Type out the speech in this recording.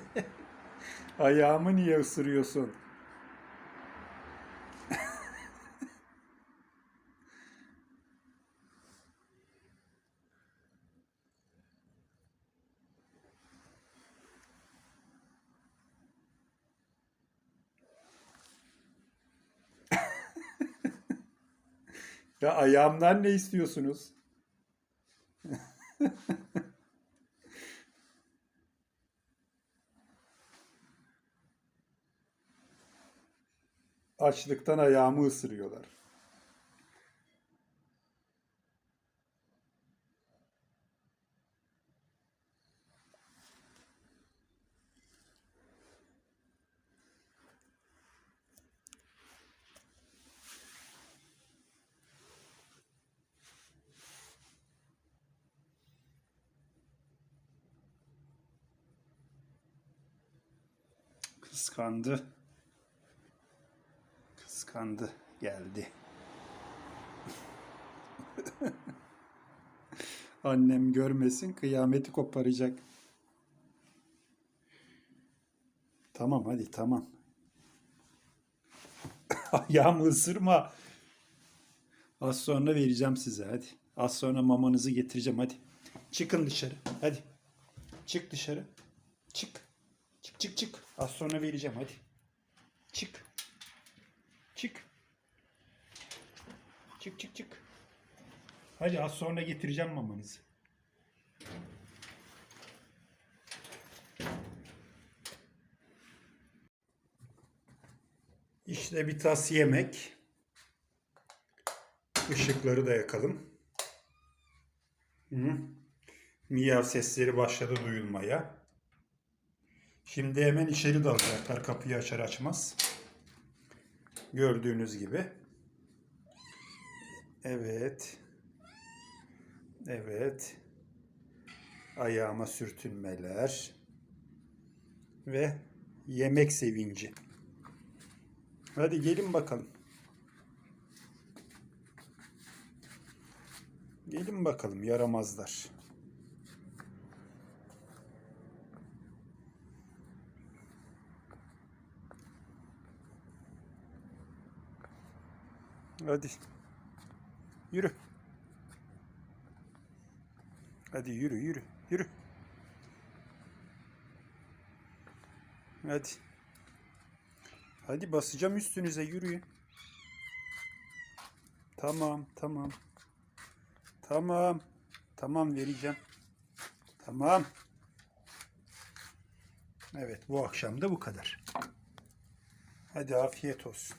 Ayağımı niye ısırıyorsun? Ya ayağımdan ne istiyorsunuz? Açlıktan ayağımı ısırıyorlar. Kıskandı. Kıskandı. Geldi. Annem görmesin kıyameti koparacak. Tamam hadi tamam. Ayağımı ısırma. Az sonra vereceğim size hadi. Az sonra mamanızı getireceğim hadi. Çıkın dışarı hadi. Çık dışarı. Çık. Çık çık çık. Az sonra vereceğim hadi. Çık. Çık. Çık çık çık. Hadi az sonra getireceğim mamanızı. İşte bir tas yemek. Işıkları da yakalım. Hı. Miyav sesleri başladı duyulmaya. Şimdi hemen içeri dalacaklar kapıyı açar açmaz. Gördüğünüz gibi. Evet. Evet. Ayağıma sürtünmeler. Ve yemek sevinci. Hadi gelin bakalım. Gelin bakalım yaramazlar. Hadi. Yürü. Hadi yürü yürü yürü. Hadi. Hadi basacağım üstünüze yürüyün. Tamam tamam. Tamam. Tamam vereceğim. Tamam. Evet bu akşam da bu kadar. Hadi afiyet olsun.